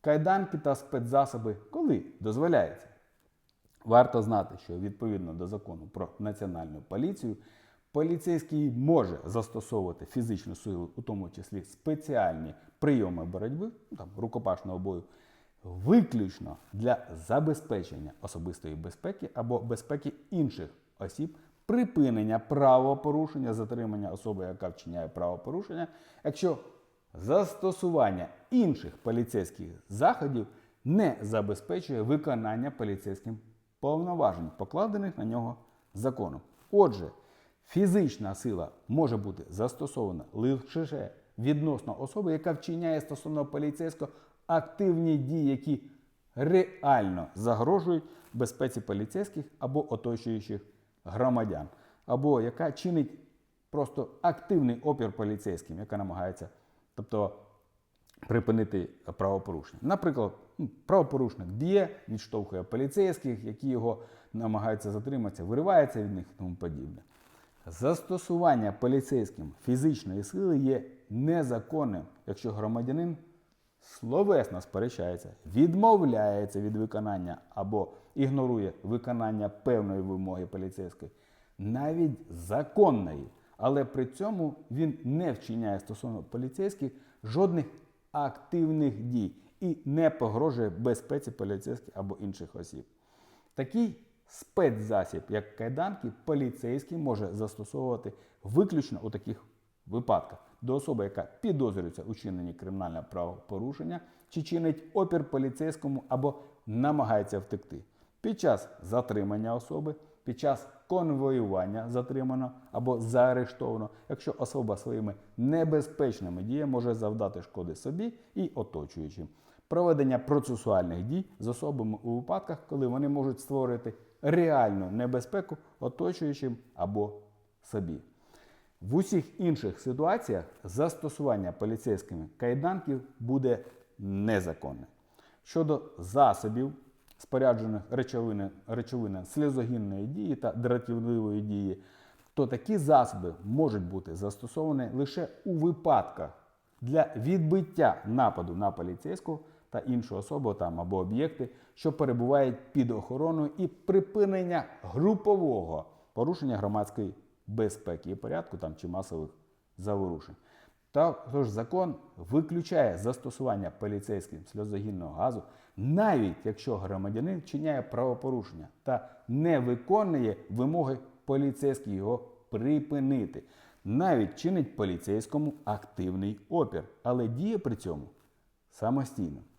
кайданки та спецзасоби, коли дозволяється. Варто знати, що відповідно до закону про національну поліцію, поліцейський може застосовувати фізичну силу, у тому числі спеціальні прийоми боротьби, ну, там, рукопашного бою, виключно для забезпечення особистої безпеки або безпеки інших осіб, припинення правопорушення, затримання особи, яка вчиняє правопорушення, якщо застосування інших поліцейських заходів не забезпечує виконання поліцейським повноважень, покладених на нього законом. Отже, фізична сила може бути застосована лише відносно особи, яка вчиняє стосовно поліцейського активні дії, які реально загрожують безпеці поліцейських або оточуючих громадян, або яка чинить просто активний опір поліцейським, яка намагається, тобто припинити правопорушення. Наприклад, ну, правопорушник б'є, відштовхує поліцейських, які його намагаються затриматися, виривається від них і тому подібне. Застосування поліцейським фізичної сили є незаконним, якщо громадянин словесно сперечається, відмовляється від виконання або ігнорує виконання певної вимоги поліцейської, навіть законної, але при цьому він не вчиняє стосовно поліцейських жодних активних дій і не погрожує безпеці поліцейських або інших осіб. Такий спецзасіб, як кайданки, поліцейський може застосовувати виключно у таких випадках до особи, яка підозрюється у чиненні кримінального правопорушення чи чинить опір поліцейському або намагається втекти. Під час затримання особи, під час конвоювання затримано або заарештовано, якщо особа своїми небезпечними діями може завдати шкоди собі і оточуючим. Проведення процесуальних дій з особами у випадках, коли вони можуть створити реальну небезпеку оточуючим або собі. В усіх інших ситуаціях застосування поліцейськими кайданків буде незаконне. Щодо засобів, споряджених речовини, речовини сльозогінної дії та дратівливої дії, то такі засоби можуть бути застосовані лише у випадках для відбиття нападу на поліцейського та іншу особу там або об'єкти, що перебувають під охороною, і припинення групового порушення громадської безпеки і порядку там чи масових заворушень. Також закон виключає застосування поліцейським сльозогінного газу, навіть якщо громадянин вчиняє правопорушення та не виконує вимоги поліцейських його припинити, навіть чинить поліцейському активний опір, але діє при цьому самостійно.